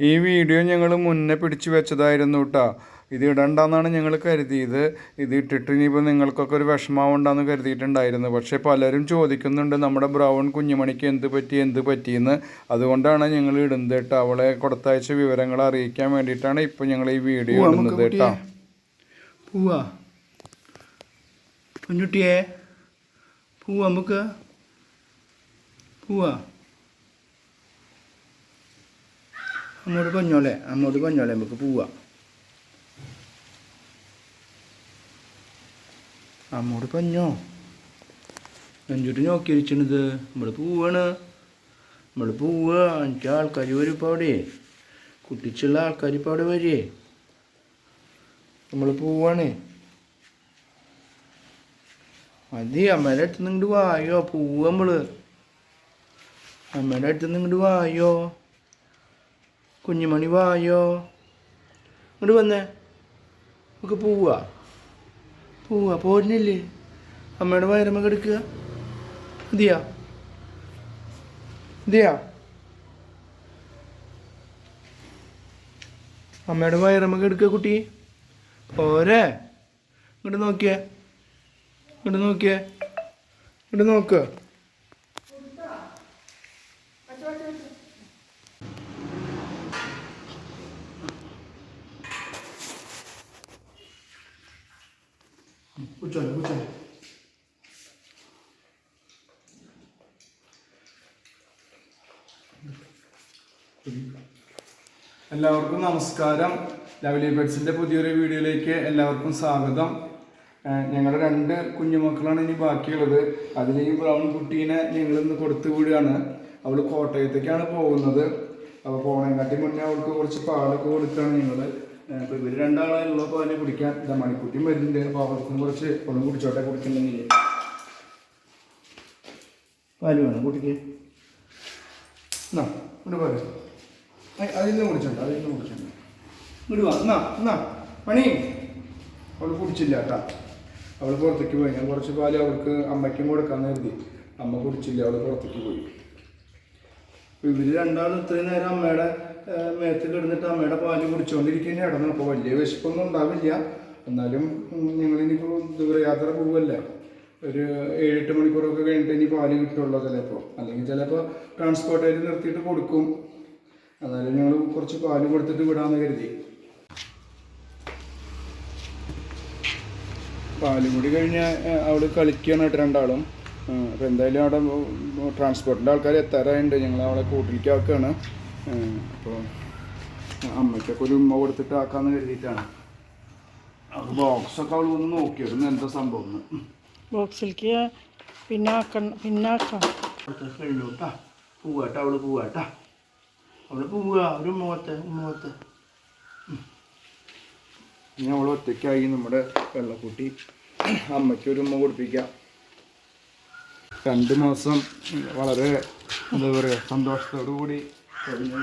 ഈ വീഡിയോ ഞങ്ങൾ മുന്നേ പിടിച്ചു വെച്ചതായിരുന്നു കേട്ടോ ഇത് ഇടണ്ടെന്നാണ് ഞങ്ങൾ കരുതിയത്. ഇത് ഇട്ടിട്ട് ഇനിയിപ്പോൾ നിങ്ങൾക്കൊക്കെ ഒരു വിഷമാവുണ്ടെന്ന് കരുതിയിട്ടുണ്ടായിരുന്നു. പക്ഷേ പലരും ചോദിക്കുന്നുണ്ട് നമ്മുടെ ബ്രൗൺ കുഞ്ഞുമണിക്ക് എന്ത് പറ്റി എന്ത് പറ്റിയെന്ന് അതുകൊണ്ടാണ് ഞങ്ങൾ ഇടുന്നത് കേട്ടോ അവളെ കൊടുത്തയച്ച വിവരങ്ങൾ അറിയിക്കാൻ വേണ്ടിയിട്ടാണ് ഇപ്പോൾ ഞങ്ങൾ ഈ വീഡിയോ ഇടുന്നത് കേട്ടോ പൂവാ. പൂവാ നമുക്ക് പോവാ. അമ്മോട് പറഞ്ഞോളെ അമ്മോട് പറഞ്ഞോളെ നമുക്ക് പോവാ അമ്മോട് പറഞ്ഞോ നെഞ്ചുട്ടി നോക്കി ഇരിച്ചണത് നമ്മൾ പോവാണ് നമ്മൾ പോവുക എനിക്ക് ആൾക്കാർ വരും ഇപ്പോൾ അവിടെ കുട്ടിച്ചുള്ള ആൾക്കാർ ഇപ്പോൾ അവിടെ വരേ നമ്മൾ പോവാണ് മതി അമ്മേടെ അടുത്ത് നിന്ന് വായോ പോവുക നമ്മൾ അമ്മേടെ അടുത്ത് നിന്ന് വായോ കുഞ്ഞുമണി വായോ. ഇങ്ങോട്ട് വന്നേ. നമുക്ക് പോവാ. പോവാ പോരുന്നില്ലേ? അമ്മയുടെ വയറമ്മ കിടക്കുക മതിയാ. മതിയാ. അമ്മയുടെ വയറമ്മ കിടക്കുക കുട്ടി. പോരെ. ഇങ്ങോട്ട് നോക്കിയേ. ഇങ്ങോട്ട് നോക്കിയേ. ഇങ്ങോട്ട് നോക്ക്. കുച്ചോളെ കുച്ചോളെ എല്ലാവർക്കും നമസ്കാരം. ലവ്ലി ബെഡ്സിന്റെ പുതിയൊരു വീഡിയോയിലേക്ക് എല്ലാവർക്കും സ്വാഗതം. ഞങ്ങളുടെ രണ്ട് കുഞ്ഞുമക്കളാണ് ഇനി ബാക്കിയുള്ളത്. അതിൽ ഈ ബ്രൗൺ കുട്ടീനെ ഞങ്ങൾ ഇന്ന് കൊടുത്തു വിടുകയാണ്. അവൾ കോട്ടയത്തേക്കാണ് പോകുന്നത്. അപ്പോൾ പോണേക്കാട്ടി മുന്നേ അവൾക്ക് കുറച്ച് പാലൊക്കെ കൊടുക്കുകയാണ് ഞങ്ങൾ അപ്പോൾ ഇവർ രണ്ടാളുള്ള അതിനെ കുടിക്കാൻ ഇതാ മണിക്കുട്ടിയും വരുന്നുണ്ട് അപ്പോൾ അവർക്കും കുറച്ച് ഒന്നും കുടിച്ചോട്ടെ കുടിക്കുന്നുണ്ടെങ്കിൽ പാൽ വേണം കുട്ടിക്ക്. എന്നാ പോരെ. ഏയ്, അതിൽ നിന്ന് കുടിച്ചോണ്ട അതിൽ നിന്ന് കുടിച്ചോണ്ട ഇങ്ങോട്ട് വാ എന്നാ എന്നാ പണി അവൾ കുടിച്ചില്ല കേട്ടാ. അവൾ പുറത്തേക്ക് പോയി. ഞാൻ കുറച്ച് പാൽ അവൾക്ക് അമ്മയ്ക്കും കൊടുക്കാൻ കരുതി. അമ്മ കുടിച്ചില്ല അവൾ പുറത്തേക്ക് പോയി. ഇവർ രണ്ടാളും ഇത്രയും നേരം അമ്മയുടെ ഏഹ്, മേത്ത് കിടന്നിട്ട് അമ്മയുടെ പാൽ കുടിച്ചുകൊണ്ടിരിക്കുന്ന ഇടന്നു അപ്പോൾ വലിയ വിശപ്പൊന്നും ഉണ്ടാവില്ല. എന്നാലും ഞങ്ങൾ ഇനിയിപ്പോൾ ദൂരയാത്ര പോവല്ലേ? ഒരു ഏഴെട്ട് മണിക്കൂറൊക്കെ കഴിഞ്ഞിട്ട് ഇനി പാൽ കിട്ടുള്ളൂ ചിലപ്പോൾ അല്ലെങ്കിൽ ചിലപ്പോൾ ട്രാൻസ്പോർട്ടേര് നിർത്തിയിട്ട് കൊടുക്കും. എന്നാലും ഞങ്ങൾ കുറച്ച് പാൽ കൊടുത്തിട്ട് വിടാമെന്ന് കരുതി. പാൽ കൂടി കഴിഞ്ഞാൽ അവിടെ കളിക്കുകയാണ് കേട്ടോ രണ്ടാളും. അപ്പോൾ എന്തായാലും അവിടെ ട്രാൻസ്പോർട്ടിന്റെ ആൾക്കാർ എത്താറായിട്ടുണ്ട് ഞങ്ങൾ അവളെ കൂട്ടിലേക്ക് ആക്കുകയാണ് അപ്പോൾ അമ്മയ്ക്കൊക്കെ ഒരു ഉമ്മ കൊടുത്തിട്ട് ആക്കാമെന്ന് കരുതിയിട്ടാണ്. അത് ബോക്സൊക്കെ അവൾ ഒന്ന് നോക്കിയിരുന്നു എന്താ സംഭവം ബോക്സിലേക്ക് പിന്നെ ആക്കണം പിന്നെ ആക്കാം. കഴിഞ്ഞു കേട്ടാ പോവാട്ടാ അവൾ പോവാട്ടാ. അവൾ പൂവുക ഒരു മുഖത്ത് മുഖത്ത്. ഇനി അവൾ ഒറ്റയ്ക്കായി നമ്മുടെ വെള്ളക്കുട്ടി അമ്മയ്ക്ക് ഒരു ഉമ്മ കൊടുപ്പിക്കാം. രണ്ട് മാസം വളരെ എന്താ പറയുക സന്തോഷത്തോടു കൂടി കഴിഞ്ഞ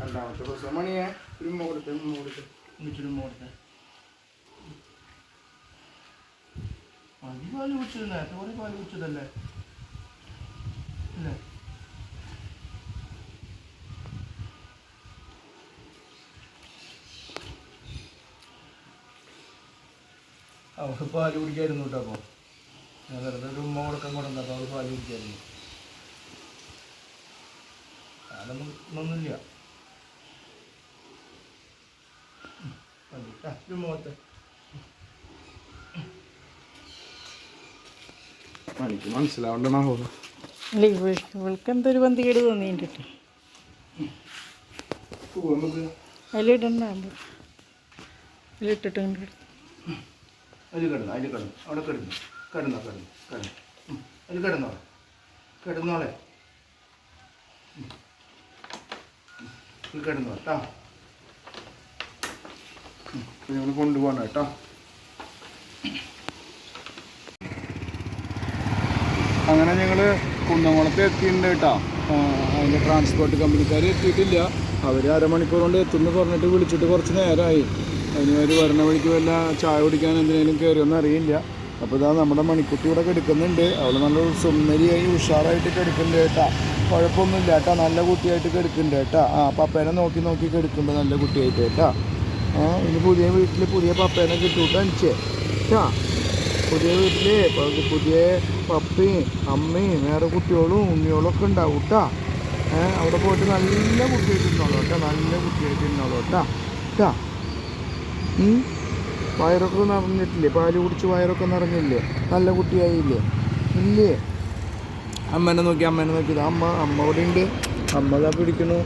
രണ്ടാമത്തെ ദിവസം മണിയെ ഒരു മുകളിലത്തെ മുകളിലത്തെ ഉമ്മ മുകളിലത്തെ അതി പാൽ കുടിച്ചത് നേരത്തെ കുറെ പാൽ കുടിച്ചതല്ലേ? അല്ലേ അവൾക്ക് പാൽ കുടിക്കായിരുന്നു കേട്ടോ അപ്പോൾ. ഞാൻ വെറുതെ ഒരു ഉമ്മ കൊടുക്കാൻ കൊടുക്കാം അവൾ പാൽ കുടിക്കായിരുന്നു. അതൊന്നും ഒന്നുമില്ല മതി ആ, ഒരു മുഖത്ത്. എനിക്ക് അല്ല ഇവൾക്ക് എന്തൊരു പന്തികേട് തോന്നിയിട്ടിട്ട് നമുക്ക് അതിലിടണ്ട അതിലിട്ടിട്ട് കൊണ്ട് കിടക്കും. അതിൽ കിടന്നു അതിൽ കിടന്നു. അവിടെ കിടന്നു. കിടന്നോ കിടന്നു കിടന്നു. ഉം. അതിൽ കിടന്നോ. കിടന്നോളെ. കിടന്നോ കേട്ടോ ഞങ്ങൾ കൊണ്ടുപോകണം കേട്ടോ. അങ്ങനെ ഞങ്ങൾ കുന്നംകുളത്ത് എത്തിയിട്ടുണ്ട് കേട്ടോ. അതിന്റെ ട്രാൻസ്പോർട്ട് കമ്പനിക്കാർ എത്തിയിട്ടില്ല. അവർ അരമണിക്കൂർ കൊണ്ട് എത്തുമെന്ന് പറഞ്ഞിട്ട് വിളിച്ചിട്ട് കുറച്ച് നേരമായി അതിന് അവർ വരണ വഴിക്ക് വല്ല ചായ കുടിക്കാൻ എന്തിനേലും കയറിയൊന്നും അറിയില്ല. അപ്പോൾ ഇതാ നമ്മുടെ മണിക്കുട്ടി ഇവിടെ കിടക്കുന്നുണ്ട്. അവൾ നല്ല സുന്ദരിയായി ഉഷാറായിട്ട് കിടക്കുന്നുണ്ട് കേട്ടാ. കുഴപ്പമൊന്നുമില്ല കേട്ടാ. നല്ല കുട്ടിയായിട്ട് കിടക്കുന്നുണ്ട് കേട്ടാ. ആ പപ്പേനെ നോക്കി നോക്കി കിടക്കുന്നുണ്ട് നല്ല കുട്ടിയായിട്ട് കേട്ടാ. ആ ഇനി പുതിയ വീട്ടിൽ പുതിയ പപ്പേനെ കിട്ടൂട്ടോ അനിച്ചേ? കേട്ടാ? പുതിയ വീട്ടിൽ പുതിയ പപ്പയും അമ്മയും വേറെ കുട്ടികളും ഉണ്ണികളും ഒക്കെ ഉണ്ടാവും കേട്ടാ. ഏ അവിടെ പോയിട്ട് നല്ല കുട്ടിയായിട്ട് ഇരുന്നോളൂ കേട്ടോ. നല്ല കുട്ടിയായിട്ട് ഇരുന്നോളൂ കേട്ടാ. കേട്ടാ? വയറൊക്കെ നിറഞ്ഞിട്ടില്ലേ? പാൽ കുടിച്ച് വയറൊക്കെ നിറഞ്ഞില്ലേ? നല്ല കുട്ടിയായില്ലേ? ഇല്ലേ? അമ്മേനെ നോക്കി അമ്മേനെ നോക്കി. അമ്മ. അമ്മ അവിടെ ഉണ്ട് അമ്മ ഇതാ പിടിക്കണു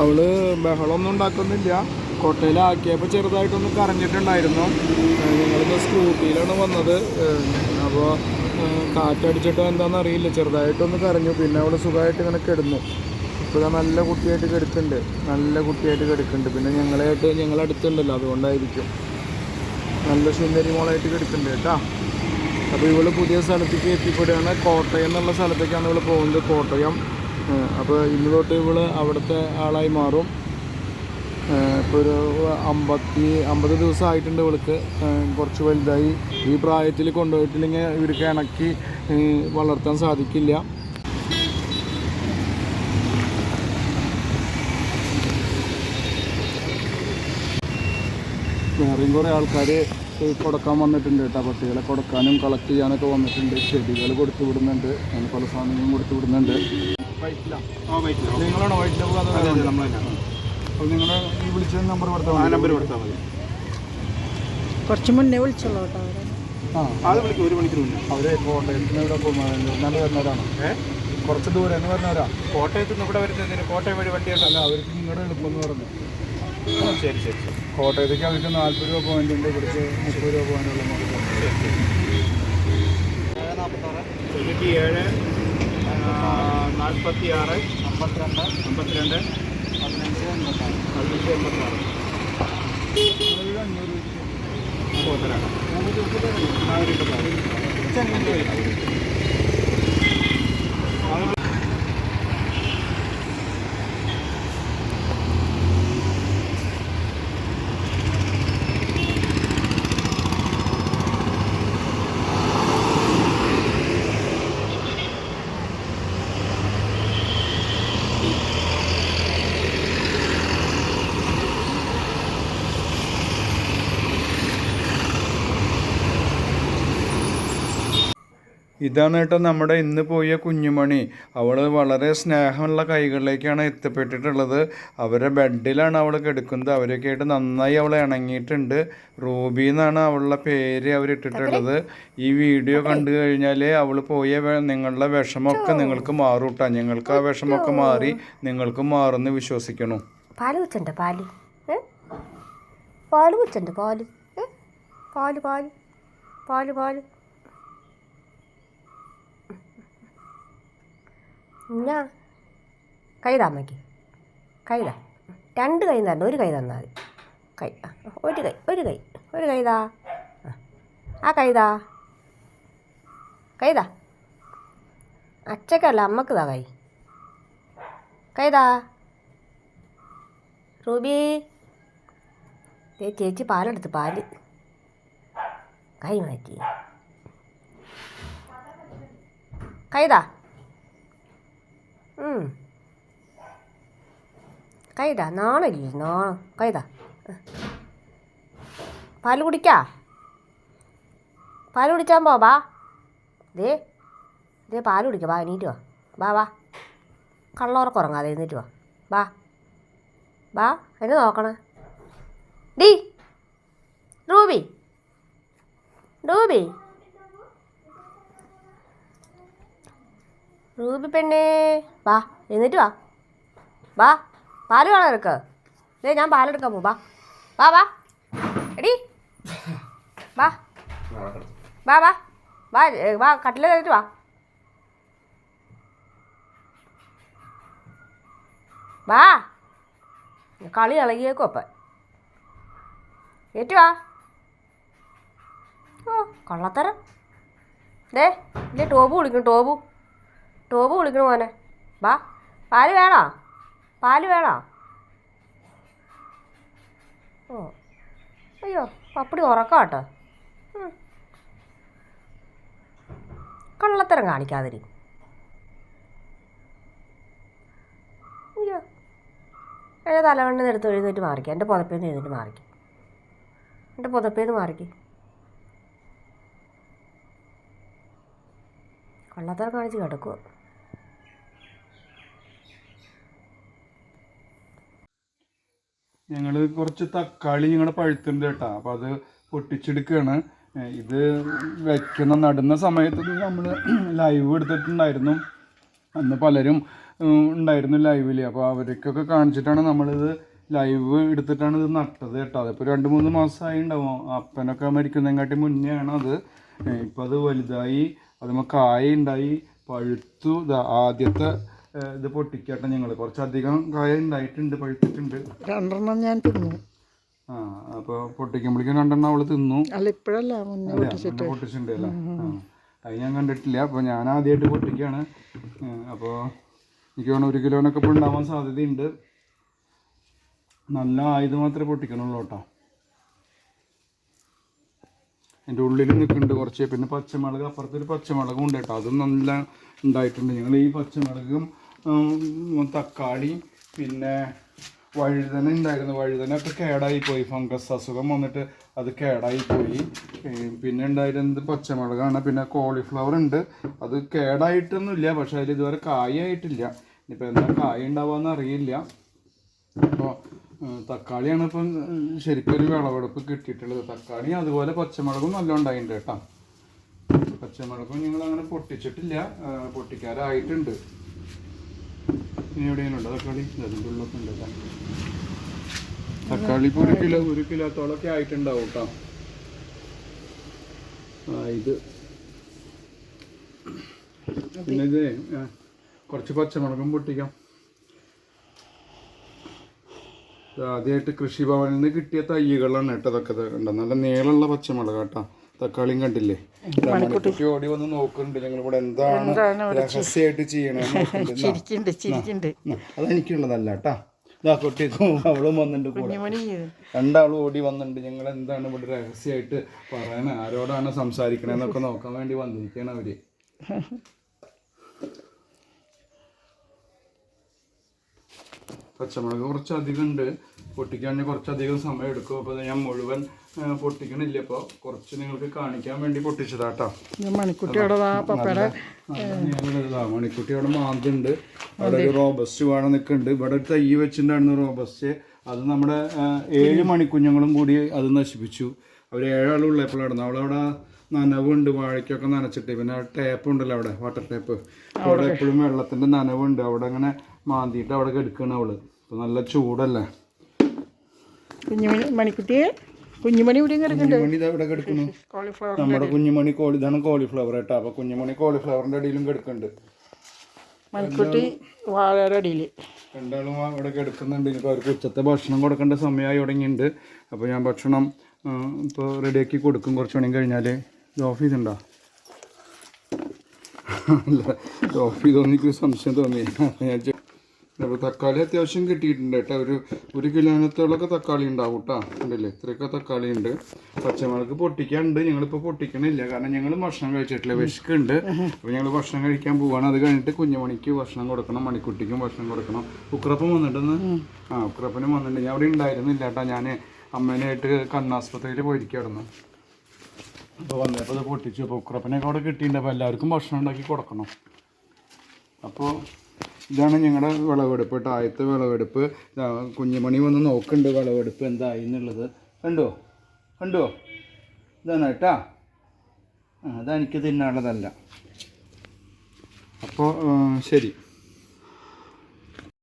അവൾ ബഹളമൊന്നും ഉണ്ടാക്കുന്നില്ല. കൊട്ടയിലാക്കിയപ്പോൾ ചെറുതായിട്ടൊന്ന് കറഞ്ഞിട്ടുണ്ടായിരുന്നു ഞങ്ങളിന്ന് സ്കൂട്ടിയിലാണ് വന്നത്. അപ്പോൾ കാറ്റടിച്ചിട്ടോ എന്താണെന്ന് അറിയില്ല ചെറുതായിട്ടൊന്ന് കരഞ്ഞു. പിന്നെ അവൾ സുഖമായിട്ട് ഇങ്ങനെ കിടന്നു. ഇപ്പോൾ ഇതാ നല്ല കുട്ടിയായിട്ട് കിടക്കുന്നുണ്ട് നല്ല കുട്ടിയായിട്ട് കിടക്കുന്നുണ്ട് പിന്നെ ഞങ്ങളായിട്ട് ഞങ്ങളടുത്തുണ്ടല്ലോ അതുകൊണ്ടായിരിക്കും. നല്ല സുന്ദരി മോളായിട്ട് കിടക്കുന്നുണ്ട് കേട്ടോ. അപ്പോൾ ഇവൾ പുതിയ സ്ഥലത്തേക്ക് എത്തിപ്പെടുകയാണ്. കോട്ടയം എന്നുള്ള സ്ഥലത്തേക്കാണ് ഇവൾ പോകുന്നത്. കോട്ടയം. അപ്പോൾ ഇന്ന് തൊട്ട് ഇവൾ അവിടുത്തെ ആളായി മാറും. ഇപ്പോൾ ഒരു അമ്പത്തി അമ്പത് ദിവസം ആയിട്ടുണ്ട് ഇവൾക്ക്. കുറച്ച് വലുതായി. ഈ പ്രായത്തിൽ കൊണ്ടുപോയിട്ടില്ലെങ്കിൽ ഇവർക്ക് ഇണക്കി വളർത്താൻ സാധിക്കില്ല. വേറെയും കുറേ ആൾക്കാർ കൊടുക്കാൻ വന്നിട്ടുണ്ട് കേട്ടോ. പട്ടികളെ കൊടുക്കാനും കളക്ട് ചെയ്യാനൊക്കെ വന്നിട്ടുണ്ട്. ചെടികൾ കൊടുത്തു വിടുന്നുണ്ട്. അങ്ങനെ പല സാധനങ്ങളും കൊടുത്തു വിടുന്നുണ്ട്. നിങ്ങളാണോ അപ്പോൾ നിങ്ങളുടെ ഈ വിളിച്ച നമ്പർ കൊടുത്താൽ നമ്പർ കൊടുത്താൽ മതി. കുറച്ച് മുന്നേ വിളിച്ചോളൂ കേട്ടോ അവരെ. ആ. അത് വിളിക്കും ഒരു മണിക്കൂർ മുന്നേ. അവർ കോട്ടയത്തിന് ഇവിടെ നല്ല വരുന്നവരാണ്? ഏ? കുറച്ച് ദൂരം എന്ന് പറഞ്ഞവരാ കോട്ടയത്ത് നിന്ന് ഇവിടെ വരുന്നതിന് കോട്ടയം വഴി വണ്ടിയുണ്ടല്ലോ അവർക്ക് നിങ്ങളുടെ എളുപ്പം എന്ന് പറഞ്ഞു. ശരി ശരി കോട്ടയത്തേക്ക് അവർക്ക് നാൽപ്പത് രൂപ പോയിന്റ് ഉണ്ട്. കുറച്ച് മുപ്പത് രൂപ പോയിന്റ് ഉള്ള തൊണ്ണൂറ്റി ഏഴ് നാൽപ്പത്തി ആറ് അമ്പത്തിരണ്ട്. അമ്പത്തിരണ്ട്. പതിനഞ്ച് എൺപത്താറ്. പതിനഞ്ച് എൺപത്താറ്. അഞ്ഞൂറ് നാനൂറ്റി ഇതാണ് കേട്ടോ നമ്മുടെ ഇന്ന് പോയ കുഞ്ഞുമണി. അവൾ വളരെ സ്നേഹമുള്ള കൈകളിലേക്കാണ് എത്തപ്പെട്ടിട്ടുള്ളത്. അവരുടെ ബെഡിലാണ് അവൾ കിടക്കുന്നത്. അവരൊക്കെ ആയിട്ട് നന്നായി അവൾ ഇണങ്ങിയിട്ടുണ്ട്. റൂബി എന്നാണ് അവളുടെ പേര് അവരിട്ടിട്ടുള്ളത് ഈ വീഡിയോ കണ്ടു കഴിഞ്ഞാൽ അവൾ പോയ നിങ്ങളുടെ വിഷമമൊക്കെ നിങ്ങൾക്ക് മാറൂട്ടാ. ഞങ്ങൾക്ക് ആ വിഷമമൊക്കെ മാറി നിങ്ങൾക്ക് മാറുമെന്ന് വിശ്വസിക്കണു. പാൽ പാൽ. പാൽ പാൽ. ഏ? പാൽ. പാൽ പാൽ. പാൽ എന്നാ കൈതാ അമ്മയ്ക്ക്. കൈതാ രണ്ട് കൈ തരണ്ട ഒരു കൈ തന്നാൽ മതി. കൈ. ഒരു കൈ. ഒരു കൈ. ഒരു കൈതാ ആ. ആ കൈതാ കൈതാ അച്ചക്കല്ല അമ്മയ്ക്ക് താ കൈ. കൈതാ റൂബി. ദേ ചേച്ചി പാലെടുത്ത് പാൽ. കൈ മാറ്റി. കൈതാ. കൈതാ നാണല്ലേ നാണം കൈതാ പാൽ കുടിക്കാ? പാൽ കുടിച്ചാൻ പോ ബാ. ദേ ദേ പാൽ കുടിക്കാം ബാ എണീറ്റ് വാ. ബാ വാ കള്ളോറക്കുറങ്ങാതെ എഴുന്നേറ്റ് വാ. ബാ. ബാ എന്നെ നോക്കണേ. D Ruby. റൂബി. റൂബി പെണ്ണേ. വാ എന്നിട്ട് വാ. വാ പാൽ കാണാൻ എടുക്ക ദേ ഞാൻ പാലെടുക്കാൻ പോ വാ. വാ വാ. എടി. വാ. വാ വാ. വാ ഏ, വാ കട്ടില തന്നിട്ട് വാ. വാ. കളി ഇളകിയേക്കും അപ്പം. ഏറ്റുവാ ഓ കൊള്ളത്തരം. ദേ ഇല്ലേ ടോബു വിളിക്കണം ടോബു ടോബു വിളിക്കണു മോനെ. വാ പാൽ വേണോ? പാൽ വേണോ? ഓ അയ്യോ പപ്പടി ഉറക്കാം കേട്ടോ കള്ളത്തരം കാണിക്കാതിരി. അയ്യോ എന്റെ തലവണ്ണിന്ന് എടുത്ത് എഴുന്നേറ്റ് മാറിക്കും. എന്റെ പുതപ്പേന്ന് എഴുന്നേറ്റ് മാറിക്കും. എന്റെ പുതപ്പേന്ന് മാറിക്കും. കള്ളത്തരം കാണിച്ച് കിടക്കുക ഞങ്ങൾ കുറച്ച് തക്കാളി ഞങ്ങളുടെ പഴുത്തുണ്ട് കേട്ടോ. അപ്പോൾ അത് പൊട്ടിച്ചെടുക്കുകയാണ് ഇത് വയ്ക്കുന്ന നടുന്ന സമയത്ത് നമ്മൾ ലൈവ് എടുത്തിട്ടുണ്ടായിരുന്നു. അന്ന് പലരും ഉണ്ടായിരുന്നു ലൈവിൽ അപ്പോൾ അവർക്കൊക്കെ കാണിച്ചിട്ടാണ് നമ്മളിത് ലൈവ് എടുത്തിട്ടാണ് ഇത് നട്ടത് കേട്ടോ. അതിപ്പോൾ രണ്ട് മൂന്ന് മാസമായി ഉണ്ടാവും. അപ്പനൊക്കെ മരിക്കുന്നതിനെക്കാട്ടി മുന്നേ ആണ് അത്. ഇപ്പോൾ ഇപ്പം അത് വലുതായി അതുമ്പോൾ കായ ഉണ്ടായി പഴുത്തു. ആദ്യത്തെ ഇത് പൊട്ടിക്കട്ടെ ഞങ്ങൾ കുറച്ചധികം കായ ഉണ്ടായിട്ടുണ്ട് പഴുത്തിട്ടുണ്ട്. രണ്ടെണ്ണം ഞാൻ തിന്നു. ആ അപ്പോൾ പൊട്ടിക്കുമ്പോഴേക്കും രണ്ടെണ്ണം അവൾ തിന്നു. അല്ല ഇപ്പോഴല്ല പൊട്ടിച്ചിട്ടുണ്ട് അല്ലേ? അത് ഞാൻ കണ്ടിട്ടില്ല. അപ്പോൾ ഞാൻ ആദ്യമായിട്ട് പൊട്ടിക്കുകയാണ് അപ്പോൾ എനിക്ക് തോന്നുന്നു ഒരു കിലോനൊക്കെ ഇപ്പോൾ ഉണ്ടാവാൻ സാധ്യതയുണ്ട്. നല്ല ആയുധ മാത്രമേ പൊട്ടിക്കണുള്ളൂ കേട്ടോ. എന്റെ ഉള്ളിൽ നിൽക്കുന്നുണ്ട് കുറച്ച്. പിന്നെ പച്ചമുളക് അപ്പുറത്തൊരു പച്ചമുളകും ഉണ്ട് കേട്ടോ. അതും നല്ല ഉണ്ടായിട്ടുണ്ട്. ഞങ്ങൾ ഈ പച്ചമുളകും തക്കാളി പിന്നെ വഴുതന ഉണ്ടായിരുന്നു. വഴുതന ഒക്കെ കേടായി പോയി ഫംഗസ് അസുഖം വന്നിട്ട് അത് കേടായി പോയി പിന്നെ ഉണ്ടായിരുന്നത് പച്ചമുളകാണ്. പിന്നെ കോളിഫ്ലവർ ഉണ്ട്. അത് കേടായിട്ടൊന്നുമില്ല. പക്ഷേ അതിൽ ഇതുവരെ കായായിട്ടില്ല. ഇനിയിപ്പോൾ എന്താ കായ ഉണ്ടാവുക അറിയില്ല. അപ്പോൾ തക്കാളിയാണ് ഇപ്പം ശരിക്കൊരു വിളവെടുപ്പ് കിട്ടിയിട്ടുള്ളത്. തക്കാളി അതുപോലെ പച്ചമുളകും നല്ല ഉണ്ടായിട്ടുണ്ട് കേട്ടോ. പച്ചമുളകും ഞങ്ങൾ അങ്ങനെ പൊട്ടിച്ചിട്ടില്ല പൊട്ടിക്കാറായിട്ടുണ്ട്. ഇനി എവിടെയാണുണ്ട് തക്കാളി? അതിന്റെ ഉള്ളൊക്കെ ഉണ്ട് തക്കാളി ഇപ്പോൾ ഒരു കിലോ ഒരു കിലോത്തോളമൊക്കെ ആയിട്ടുണ്ടാവും കേട്ടോ. ആ ഇത്. പിന്നെ ഇത് കുറച്ച് പച്ചമുളകും പൊട്ടിക്കാം. ആദ്യമായിട്ട് കൃഷിഭവനിൽ നിന്ന് കിട്ടിയ തൈകളാണ് കേട്ടോ അതൊക്കെ നല്ല നീളമുള്ള പച്ചമുളക് കേട്ടോ. തക്കാളിയും കണ്ടില്ലേ? മണിക്കുട്ടി. ഓടി വന്ന് നോക്കുന്നുണ്ട്. ഞങ്ങൾ ഇവിടെ എന്താണ് രഹസ്യമായിട്ട് ചെയ്യണത് അതെനിക്കുള്ളതല്ല കേട്ടാ ഇതാ കുട്ടിക്കും അവളും വന്നിട്ടുണ്ട് കൂടെ. രണ്ടാളും ഓടി വന്നിട്ടുണ്ട്. ഞങ്ങൾ എന്താണ് ഇവിടെ രഹസ്യമായിട്ട് പറയണ? ആരോടാണ് സംസാരിക്കണെന്നൊക്കെ നോക്കാൻ വേണ്ടി വന്നിരിക്കുകയാണ് അവർ. പച്ചമുളക് കുറച്ചധികം ഉണ്ട് പൊട്ടിക്കാൻ കുറച്ചധികം സമയം എടുക്കും. അപ്പോൾ ഞാൻ മുഴുവൻ പൊട്ടിക്കണില്ല. ഇപ്പോൾ കുറച്ച് നിങ്ങൾക്ക് കാണിക്കാൻ വേണ്ടി പൊട്ടിച്ചതാട്ടോ. മണിക്കുട്ടിയുടെ ആ പപ്പയുടെ മണിക്കുട്ടി അവിടെ മാന്തുണ്ട്. അവിടെ ഒരു റോബസ്റ്റ് വേണം നിൽക്കുന്നുണ്ട്. ഇവിടെ ഒരു തൈ വെച്ചിട്ടുണ്ടായിരുന്നു റോബസ്റ്റ്. അത് നമ്മുടെ ഏഴ് മണിക്കുഞ്ഞുങ്ങളും കൂടി അത് നശിപ്പിച്ചു. അവർ ഏഴാളുള്ളപ്പോഴായിരുന്നു അവളവിടെ നനവുണ്ട്. വാഴയ്ക്കൊക്കെ നനച്ചിട്ട്. പിന്നെ ടേപ്പ് ഉണ്ടല്ലോ അവിടെ വാട്ടർ ടേപ്പ്. അവിടെ എപ്പോഴും വെള്ളത്തിന്റെ നനവുണ്ട്. അവിടെ അങ്ങനെ മാന്തിയിട്ട് അവിടെ കിടക്കണം അവൾ. നല്ല ചൂടല്ലേ? കുഞ്ഞുമണി മണിക്കുട്ടിയെ കുഞ്ഞുമണി ഇവിടെയും കിടക്കുന്നുണ്ട്. കോളിഫ്ലവർ നമ്മുടെ കുഞ്ഞുമണി കോളി ഇതാണ് കോളിഫ്ലവർ കേട്ടോ അപ്പോൾ കുഞ്ഞുമണി കോളിഫ്ലവറിന്റെ അടിയിലും കിടക്കുന്നുണ്ട്. മണിക്കുട്ടി വാഴയുടെ അടിയിൽ. രണ്ടാളും അവിടെ കിടക്കുന്നുണ്ട്. ഇപ്പൊ അവർക്ക് ഉച്ചത്തെ ഭക്ഷണം കൊടുക്കേണ്ട സമയമായി തുടങ്ങിയിട്ടുണ്ട്. അപ്പോൾ ഞാൻ ഭക്ഷണം ഇപ്പോൾ റെഡിയാക്കി കൊടുക്കും. കുറച്ച് മണി കഴിഞ്ഞാൽ ഇത് ഓഫ് ചെയ്തുണ്ടോ അല്ല ഓഫ് ചെയ്തോന്ന് എനിക്ക് സംശയം തോന്നി. ഞാൻ അപ്പോൾ തക്കാളി അത്യാവശ്യം കിട്ടിയിട്ടുണ്ട് കേട്ടോ. ഒരു ഒരു കിലോനത്തോളൊക്കെ തക്കാളി ഉണ്ടാവും കേട്ടോ. ഉണ്ടല്ലേ? ഇത്രയൊക്കെ തക്കാളി ഉണ്ട്. പച്ചമുളക് പൊട്ടിക്കാനുണ്ട്. ഞങ്ങളിപ്പോൾ പൊട്ടിക്കണില്ല. കാരണം ഞങ്ങൾ ഭക്ഷണം കഴിച്ചിട്ടില്ല. വിശക്കുണ്ട്. അപ്പോൾ ഞങ്ങൾ ഭക്ഷണം കഴിക്കാൻ പോവാണ്. അത് കഴിഞ്ഞിട്ട് കുഞ്ഞുമണിക്ക് ഭക്ഷണം കൊടുക്കണം. മണിക്കുട്ടിക്കും ഭക്ഷണം കൊടുക്കണം. ഉക്രപ്പം വന്നിട്ടെന്ന് ആ ഉക്രപ്പനും വന്നിട്ടുണ്ട്. ഞാൻ അവിടെ ഉണ്ടായിരുന്നില്ല കേട്ടോ. ഞാൻ അമ്മേനായിട്ട് കണ്ണാസ്പത്രിയിൽ പോയിരിക്കുന്നു അപ്പോൾ വന്നപ്പോൾ അത് പൊട്ടിച്ചു. അപ്പോൾ ഉക്രപ്പനൊക്കെ അവിടെ കിട്ടിയിട്ടുണ്ട്. അപ്പോൾ എല്ലാവർക്കും ഭക്ഷണം ഉണ്ടാക്കി കൊടുക്കണം. അപ്പോൾ ഇതാണ് ഞങ്ങളുടെ വിളവെടുപ്പ്. കേട്ടോ ആദ്യത്തെ വിളവെടുപ്പ്. കുഞ്ഞുമണി വന്ന് നോക്കുന്നുണ്ട് വിളവെടുപ്പ് എന്തായി എന്നുള്ളത് കണ്ടോ? കണ്ടോ? ഇതാണ് കേട്ടാ. അതെനിക്ക് തിന്നാനുള്ളതല്ല. അപ്പോൾ ശരി.